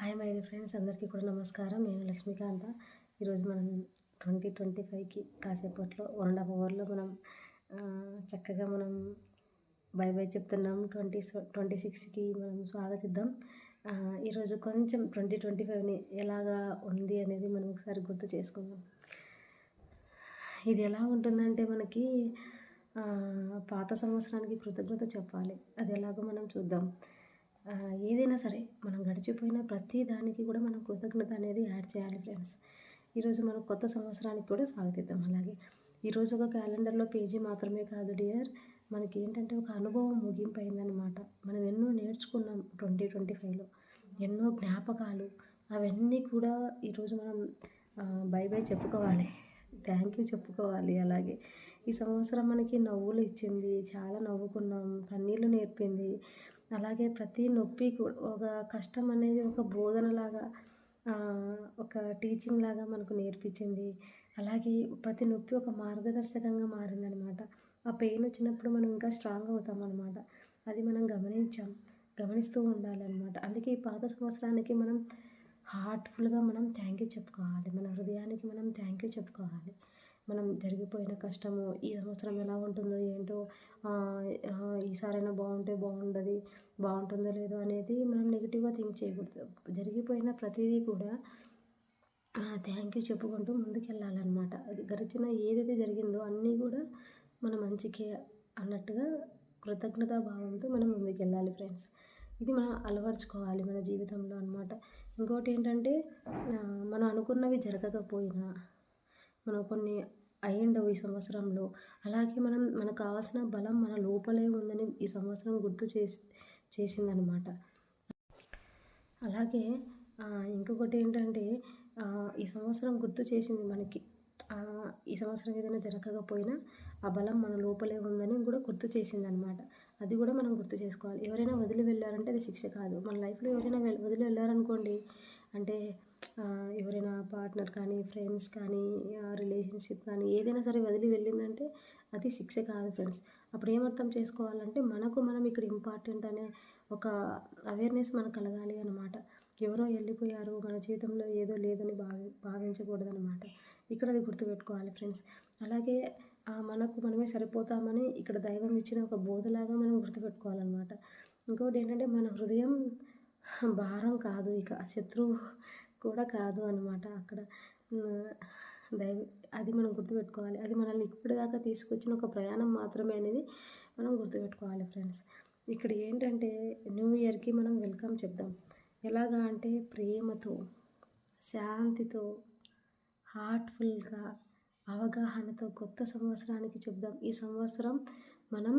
Hi my dear friends అందరికీ కూడా నమస్కారం. నేను లక్ష్మీకాంత. ఈరోజు మనం ట్వంటీ ట్వంటీ ఫైవ్కి కాసేపట్లో వన్ అండ్ హాఫ్ అవర్లో మనం చక్కగా మనం బై బై చెప్తున్నాం. ట్వంటీ ట్వంటీ సిక్స్కి మనం స్వాగతిద్దాం. ఈరోజు కొంచెం ట్వంటీ ట్వంటీ ఫైవ్ని ఎలాగా ఉంది అనేది మనం ఒకసారి గుర్తు చేసుకుందాం. ఇది ఎలా ఉంటుందంటే మనకి పాత సంవత్సరానికి కృతజ్ఞత చెప్పాలి. అది ఎలాగో మనం చూద్దాం. ఏదైనా సరే మనం గడిచిపోయిన ప్రతి దానికి కూడా మనం కృతజ్ఞత అనేది యాడ్ చేయాలి ఫ్రెండ్స్. ఈరోజు మనం కొత్త సంవత్సరానికి కూడా స్వాగతిద్దాం. అలాగే ఈరోజు ఒక క్యాలెండర్లో పేజీ మాత్రమే కాదు డియర్ మనకి ఏంటంటే ఒక అనుభవం ముగింపు అయిందనమాట మనం ఎన్నో నేర్చుకున్నాం ట్వంటీ ట్వంటీ ఫైవ్లో. ఎన్నో జ్ఞాపకాలు అవన్నీ కూడా ఈరోజు మనం బై బై చెప్పుకోవాలి. థ్యాంక్ యూ చెప్పుకోవాలి. అలాగే ఈ సంవత్సరం మనకి నవ్వులు ఇచ్చింది చాలా నవ్వుకున్నాం కన్నీళ్ళు నేర్పింది అలాగే ప్రతి నొప్పి ఒక కష్టం అనేది ఒక బోధనలాగా ఒక టీచింగ్ లాగా మనకు నేర్పించింది. అలాగే ప్రతి నొప్పి ఒక మార్గదర్శకంగా మారిందనమాట. ఆ పెయిన్ వచ్చినప్పుడు మనం ఇంకా స్ట్రాంగ్ అవుతాం అనమాట అది మనం గమనించాం గమనిస్తూ ఉండాలన్నమాట అందుకే ఈ పాత సంవత్సరానికి మనం హార్ట్ఫుల్గా మనం థ్యాంక్ యూ చెప్పుకోవాలి. మన హృదయానికి మనం థ్యాంక్ యూ చెప్పుకోవాలి. మనం జరిగిపోయిన కష్టము ఈ సంవత్సరం ఎలా ఉంటుందో ఏంటో ఈసారైనా బాగుంటే బాగుండదు బాగుంటుందో లేదో అనేది మనం నెగిటివ్గా థింక్ చేయకూడదు. జరిగిపోయిన ప్రతిదీ కూడా థ్యాంక్ యూ చెప్పుకుంటూ ముందుకెళ్ళాలన్నమాట. అది గడిచిన ఏదైతే జరిగిందో అన్నీ కూడా మన మంచికే అన్నట్టుగా కృతజ్ఞతా భావంతో మనం ముందుకెళ్ళాలి ఫ్రెండ్స్ ఇది మనం అలవర్చుకోవాలి మన జీవితంలో అన్నమాట. ఇంకోటి ఏంటంటే మనం అనుకున్నవి జరగకపోయినా మనం కొన్ని అయ్యిండవు ఈ సంవత్సరంలో. అలాగే మనం మనకు కావాల్సిన బలం మన లోపలే ఉందని ఈ సంవత్సరం గుర్తు చేసి చేసిందనమాట. అలాగే ఇంకొకటి ఏంటంటే ఈ సంవత్సరం గుర్తు చేసింది మనకి. ఈ సంవత్సరం ఏదైనా జరగకపోయినా ఆ బలం మన లోపలే ఉందని కూడా గుర్తు చేసింది అనమాట అది కూడా మనం గుర్తు చేసుకోవాలి. ఎవరైనా వదిలి వెళ్ళారంటే అది శిక్ష కాదు. మన లైఫ్లో ఎవరైనా వదిలి వెళ్ళారనుకోండి అంటే ఎవరైనా పార్ట్నర్ కానీ ఫ్రెండ్స్ కానీ రిలేషన్షిప్ కానీ ఏదైనా సరే వదిలి వెళ్ళిందంటే అది శిక్ష కాదు ఫ్రెండ్స్. అప్పుడు ఏమర్థం చేసుకోవాలంటే మనకు మనం ఇక్కడ ఇంపార్టెంట్ అనే ఒక అవేర్నెస్ మనకు కలగాలి అనమాట ఎవరో వెళ్ళిపోయారు మన జీవితంలో ఏదో లేదని భావి భావించకూడదు అనమాట ఇక్కడ అది గుర్తుపెట్టుకోవాలి ఫ్రెండ్స్. అలాగే మనకు మనమే సరిపోతామని ఇక్కడ దైవం ఇచ్చిన ఒక బోధలాగా మనం గుర్తుపెట్టుకోవాలన్నమాట. ఇంకోటి ఏంటంటే మన హృదయం భారం కాదు ఇక శత్రువు కూడా కాదు అనమాట అక్కడ. దైవ అది మనం గుర్తుపెట్టుకోవాలి. అది మనల్ని ఇప్పటిదాకా తీసుకొచ్చిన ఒక ప్రయాణం మాత్రమే అనేది మనం గుర్తుపెట్టుకోవాలి ఫ్రెండ్స్. ఇక్కడ ఏంటంటే న్యూ ఇయర్కి మనం వెల్కమ్ చెప్దాం. ఎలాగా అంటే ప్రేమతో శాంతితో హార్ట్ఫుల్గా అవగాహనతో కొత్త సంవత్సరానికి చెప్దాం. ఈ సంవత్సరం మనం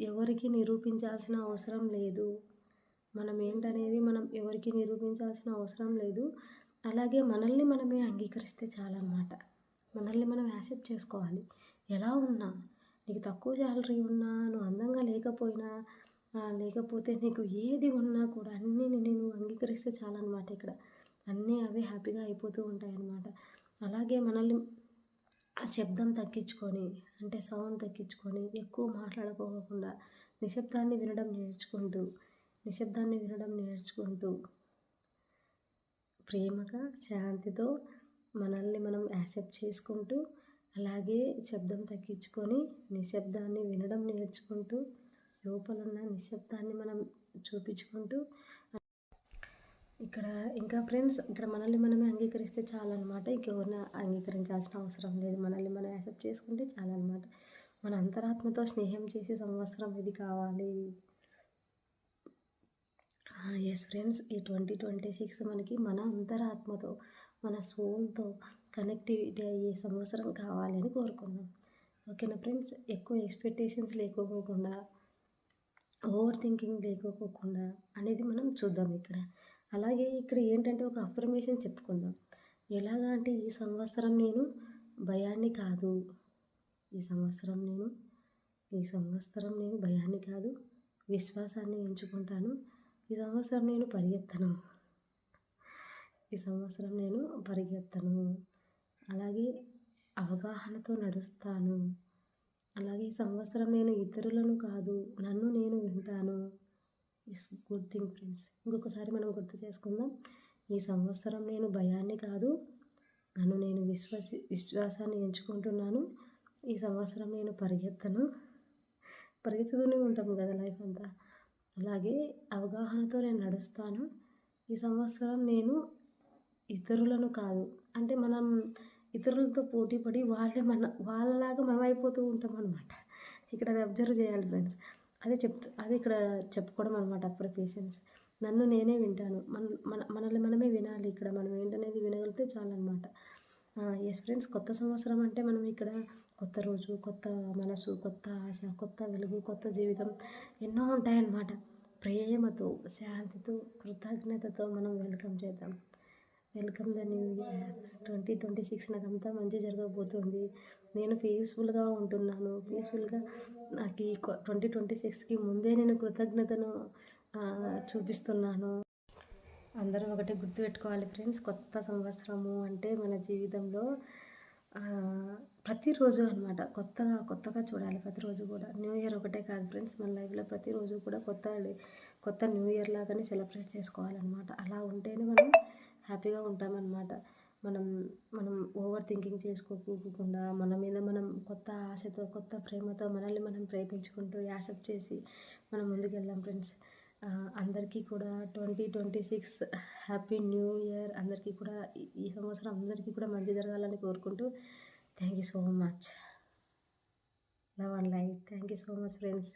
ఎవరికి నిరూపించాల్సిన అవసరం లేదు మనం ఏంటనేది మనం ఎవరికి నిరూపించాల్సిన అవసరం లేదు అలాగే మనల్ని మనమే అంగీకరిస్తే చాలన్నమాట. మనల్ని మనం యాక్సెప్ట్ చేసుకోవాలి. ఎలా ఉన్నా నీకు తక్కువ శాలరీ ఉన్నా నువ్వు అందంగా లేకపోయినా లేకపోతే నీకు ఏది ఉన్నా కూడా అన్నీ నేను అంగీకరిస్తే చాలన్నమాట ఇక్కడ. అన్నీ అవే హ్యాపీగా అయిపోతూ ఉంటాయి అన్నమాట అలాగే మనల్ని ఆ శబ్దం తగ్గించుకొని అంటే సౌండ్ తగ్గించుకొని ఎక్కువ మాట్లాడుకోకుండా నిశ్శబ్దాన్ని వినడం నేర్చుకుంటూ నిశ్శబ్దాన్ని వినడం నేర్చుకుంటూ ప్రేమగా శాంతితో మనల్ని మనం యాక్సెప్ట్ చేసుకుంటూ అలాగే శబ్దం తగ్గించుకొని నిశ్శబ్దాన్ని వినడం నేర్చుకుంటూ లోపల ఉన్న నిశ్శబ్దాన్ని మనం చూపించుకుంటూ ఇక్కడ ఇంకా ఫ్రెండ్స్ ఇక్కడ మనల్ని మనమే అంగీకరిస్తే చాలన్నమాట. ఇంకెవరిని అంగీకరించాల్సిన అవసరం లేదు. మనల్ని మనం యాక్సెప్ట్ చేసుకుంటే చాలన్నమాట. మన అంతరాత్మతో స్నేహం చేసే సంవత్సరం ఇది కావాలి. ఎస్ ఫ్రెండ్స్ ఈ ట్వంటీ ట్వంటీ సిక్స్ మనకి మన అంతరాత్మతో మన సోల్తో కనెక్టివిటీ అయ్యే సంవత్సరం కావాలని కోరుకుందాం. ఓకేనా ఫ్రెండ్స్ ఎక్కువ ఎక్స్పెక్టేషన్స్ లేకపోకుండా ఓవర్ థింకింగ్ లేకపోకుండా అనేది మనం చూద్దాం ఇక్కడ. అలాగే ఇక్కడ ఏంటంటే ఒక అఫర్మేషన్ చెప్పుకుందాం. ఎలాగా అంటే ఈ సంవత్సరం నేను భయాన్ని కాదు. ఈ సంవత్సరం నేను ఈ సంవత్సరం నేను భయాన్ని కాదు. విశ్వాసాన్ని ఎంచుకుంటాను. ఈ సంవత్సరం నేను పరిగెత్తను. ఈ సంవత్సరం నేను పరిగెత్తను. అలాగే అవగాహనతో నడుస్తాను. అలాగే ఈ సంవత్సరం నేను ఇతరులను కాదు నన్ను నేను వింటాను. ఇస్ గుడ్ థింగ్ ఫ్రెండ్స్ ఇంకొకసారి మనం గుర్తు చేసుకుందాం. ఈ సంవత్సరం నేను భయాన్ని కాదు నన్ను నేను విశ్వసి విశ్వాసాన్ని ఎంచుకుంటున్నాను. ఈ సంవత్సరం నేను పరిగెత్తను. పరిగెత్తుతూనే ఉంటాము కదా లైఫ్ అంతా. అలాగే అవగాహనతో నేను నడుస్తాను. ఈ సంవత్సరం నేను ఇతరులను కాదు. అంటే మనం ఇతరులతో పోటీ పడి వాళ్ళే మన వాళ్ళలాగా మనం అయిపోతూ ఉంటాం అనమాట ఇక్కడ అది అబ్జర్వ్ చేయాలి ఫ్రెండ్స్. అదే చెప్తా అదే ఇక్కడ చెప్పుకోవడం అనమాట అప్పుడు పేషెన్స్. నన్ను నేనే వింటాను. మన మన మనల్ని మనమే వినాలి ఇక్కడ. మనం ఏంటనేది వినగలిగితే చాలన్నమాట ఎస్ ఫ్రెండ్స్ కొత్త సంవత్సరం అంటే మనం ఇక్కడ కొత్త రోజు కొత్త మనసు కొత్త ఆశ కొత్త వెలుగు కొత్త జీవితం ఎన్నో ఉంటాయన్నమాట. ప్రేమతో శాంతితో కృతజ్ఞతతో మనం వెల్కమ్ చేద్దాం. Welcome the new year. Twenty twenty six నాకు అంతా మంచి జరగబోతుంది. నేను పీస్ఫుల్గా ఉంటున్నాను. పీస్ఫుల్గా నాకు ఈ ట్వంటీ ట్వంటీ సిక్స్కి ముందే నేను కృతజ్ఞతను చూపిస్తున్నాను. అందరూ ఒకటి గుర్తుపెట్టుకోవాలి ఫ్రెండ్స్ కొత్త సంవత్సరము అంటే మన జీవితంలో ప్రతిరోజు అనమాట కొత్తగా కొత్తగా చూడాలి ప్రతిరోజు కూడా. న్యూ ఇయర్ ఒకటే కాదు ఫ్రెండ్స్ మన లైఫ్లో ప్రతిరోజు కూడా కొత్త కొత్త న్యూ ఇయర్ లాగానే సెలబ్రేట్ చేసుకోవాలన్నమాట. అలా ఉంటేనే మనం హ్యాపీగా ఉంటామన్నమాట. మనం మనం ఓవర్ థింకింగ్ చేసుకోకుండా మన మీద మనం కొత్త ఆశతో కొత్త ప్రేమతో మనల్ని మనం ప్రయత్నించుకుంటూ యాసెప్ట్ చేసి మనం ముందుకెళ్ళాం ఫ్రెండ్స్. అందరికీ కూడా twenty twenty six happy new year. అందరికీ కూడా ఈ సంవత్సరం అందరికీ కూడా మంచి జరగాలని కోరుకుంటూ thank you so much. Love and life thank you so much friends.